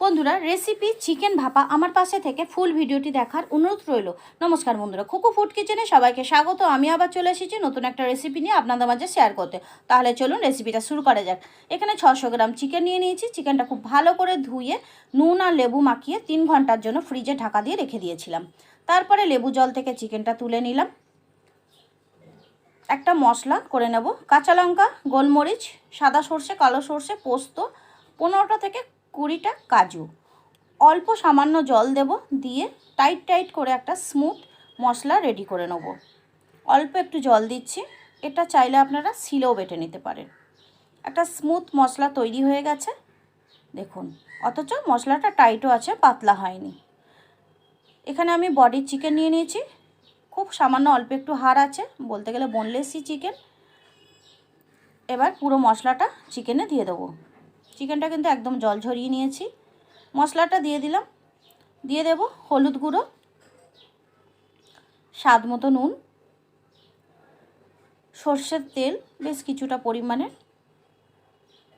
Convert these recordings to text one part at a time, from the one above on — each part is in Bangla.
বন্ধুরা রেসিপি চিকেন ভাপা আমার পাশে থেকে ফুল ভিডিওটি দেখার অনুরোধ রইল। নমস্কার বন্ধুরা কুকু ফুড কিচেনে সবাইকে স্বাগত। আমি আবার চলে এসেছি নতুন একটা রেসিপি নিয়ে আপনাদের মাঝে শেয়ার করতে। তাহলে চলুন রেসিপিটা শুরু করা যাক। এখানে ছশো গ্রাম চিকেন নিয়ে নিয়েছি। চিকেনটা খুব ভালো করে ধুয়ে নুন আর লেবু মাখিয়ে তিন ঘণ্টার জন্য ফ্রিজে ঢাকা দিয়ে রেখে দিয়েছিলাম। তারপরে লেবু জল থেকে চিকেনটা তুলে নিলাম। একটা মশলা করে নেব। কাঁচা লঙ্কা, গোলমরিচ, সাদা সর্ষে, কালো সর্ষে, পোস্ত, পনেরোটা থেকে কুড়িটা কাজু। অল্প সামান্য জল দেব দিয়ে টাইট টাইট করে একটা স্মুথ মশলা রেডি করে নেব। অল্প একটু জল দিচ্ছি, এটা চাইলে আপনারা শিলেও বেটে নিতে পারেন। একটা স্মুথ মশলা তৈরি হয়ে গেছে। দেখুন, অথচ মশলাটা টাইটও আছে, পাতলা হয়নি। এখানে আমি বডির চিকেন নিয়ে নিয়েছি। খুব সামান্য অল্প একটু হাড় আছে, বলতে গেলে বোনলেসই চিকেন এবার পুরো মশলাটা চিকেনে দিয়ে দেবো। চিকেনটা কিন্তু একদম জল ঝরিয়ে নিয়েছি। মশলাটা দিয়ে দিলাম। দিয়ে দেব হলুদ গুঁড়ো, স্বাদ মতো নুন, সর্ষের তেল, বেশ কিছুটা পরিমাণে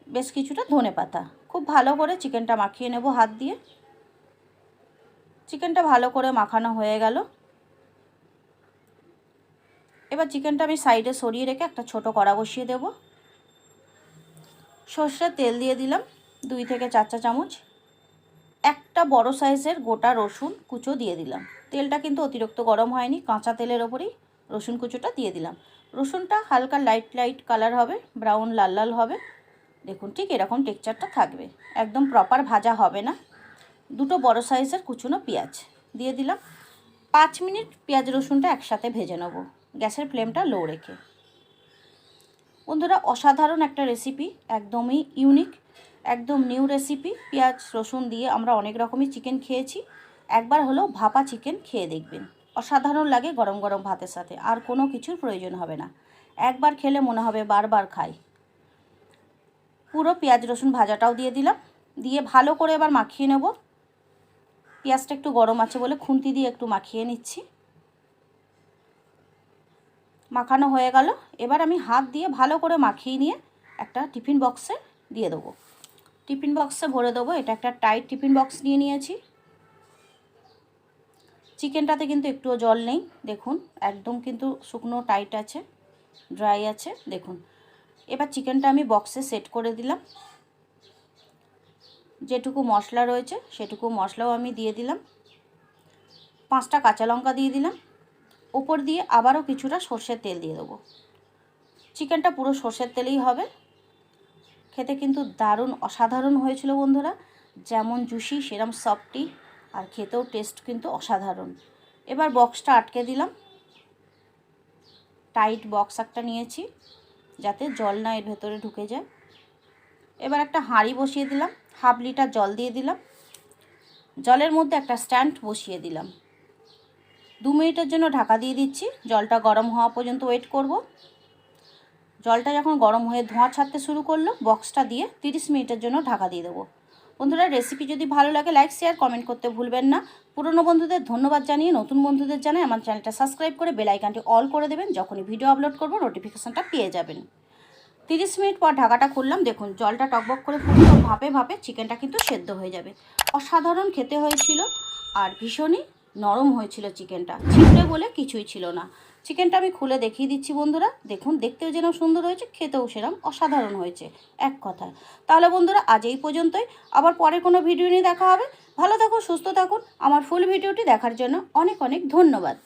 বেশ কিছুটা ধনে পাতা। খুব ভালো করে চিকেনটা মাখিয়ে নেব হাত দিয়ে। চিকেনটা ভালো করে মাখানো হয়ে গেল। এবার চিকেনটা আমি সাইডে সরিয়ে রেখে একটা ছোট কড়া বসিয়ে দেব। সর্ষের তেল দিয়ে দিলাম, দুই থেকে চার চা চামচ। একটা বড় সাইজের গোটা রসুন কুচো দিয়ে দিলাম। তেলটা কিন্তু অতিরিক্ত গরম হয়নি, কাঁচা তেলের ওপরেই রসুন কুচোটা দিয়ে দিলাম। রসুনটা হালকা লাইট লাইট কালার হবে ব্রাউন লাল লাল হবে। দেখুন ঠিক এরকম টেক্সচারটা থাকবে। একদম প্রপার ভাজা হবে না। দুটো বড় সাইজের কুচুনো পেঁয়াজ দিয়ে দিলাম। পাঁচ মিনিট পেঁয়াজ রসুনটা একসাথে ভেজে নেব। গ্যাসের ফ্লেমটা লো রেখে। বন্ধুরা, অসাধারণ একটা রেসিপি একদমই ইউনিক একদম নিউ রেসিপি পেঁয়াজ, রসুন দিয়ে আমরা অনেক রকমই চিকেন খেয়েছি। একবার হলেও ভাপা চিকেন খেয়ে দেখবেন। অসাধারণ লাগে গরম গরম ভাতের সাথে, আর কোনো কিছুর প্রয়োজন হবে না। একবার খেলে মনে হবে বারবার খাই। পুরো পেঁয়াজ, রসুন ভাজাটাও দিয়ে দিলাম। দিয়ে ভালো করে এবার মাখিয়ে নেব। পেঁয়াজটা একটু গরম আছে বলে খুন্তি দিয়ে একটু মাখিয়ে নিচ্ছি। মাখানো হয়ে গেল। এবার আমি হাত দিয়ে ভালো করে মাখিয়ে নিয়ে একটা টিফিন বক্সে দিয়ে দেবো। টিফিন বক্সে ভরে দেবো। এটা একটা টাইট টিফিন বক্স নিয়ে নিয়েছি। চিকেনটাতে কিন্তু একটুও জল নেই। দেখুন, একদম কিন্তু শুকনো, টাইট আছে, ড্রাই আছে, দেখুন। এবার চিকেনটা আমি বক্সে সেট করে দিলাম। যেটুকু মশলা রয়েছে, সেটুকু মশলাও আমি দিয়ে দিলাম। পাঁচটা কাঁচা লঙ্কা দিয়ে দিলাম। উপর দিয়ে আবারও কিছুটা সর্ষের তেল দিয়ে দেবো। চিকেনটা পুরো সর্ষের তেলেই হবে। খেতে কিন্তু দারুণ অসাধারণ হয়েছিল বন্ধুরা। যেমন জুসি, সেরম সফটি আর খেতেও টেস্ট কিন্তু অসাধারণ। এবার বক্সটা আটকে দিলাম। টাইট বক্স একটা নিয়েছি, যাতে জল না এর ভেতরে ঢুকে যায়। এবার একটা হাঁড়ি বসিয়ে দিলাম। হাফ লিটার জল দিয়ে দিলাম। জলের মধ্যে একটা স্ট্যান্ড বসিয়ে দিলাম। দু মিনিটের জন্য ঢাকা দিয়ে দিচ্ছি। জলটা গরম হওয়া পর্যন্ত ওয়েট করব। জলটা যখন গরম হয়ে ধোঁয়া ছাড়তে শুরু করল বক্সটা দিয়ে তিরিশ মিনিটের জন্য ঢাকা দিয়ে দেবো। বন্ধুরা রেসিপি যদি ভালো লাগে লাইক শেয়ার কমেন্ট করতে ভুলবেন না। পুরনো বন্ধুদের ধন্যবাদ জানিয়ে নতুন বন্ধুদের জানাই আমার চ্যানেলটা সাবস্ক্রাইব করে বেল আইকনটি অল করে দেবেন। যখনই ভিডিও আপলোড করব নোটিফিকেশানটা পেয়ে যাবেন। তিরিশ মিনিট পর ঢাকাটা খুললাম। দেখুন, জলটা টকবক করে ফুটলো। ভাপে ভাপে চিকেনটা কিন্তু সেদ্ধ হয়ে যাবে। অসাধারণ খেতে হয়েছিল। আর ভীষণই নরম হয়েছিল চিকেনটা। ছিপড়ে বলে কিছুই ছিল না। চিকেনটা আমি খুলে দেখিয়ে দিচ্ছি বন্ধুরা। দেখুন, দেখতেও যেন সুন্দর হয়েছে, খেতেও সেরকম অসাধারণ হয়েছে, এক কথায়। তাহলে বন্ধুরা, আজ এই পর্যন্তই। আবার পরে কোনো ভিডিও নিয়ে দেখা হবে। ভালো থাকুন, সুস্থ থাকুন। আমার ফুল ভিডিওটি দেখার জন্য অনেক অনেক ধন্যবাদ।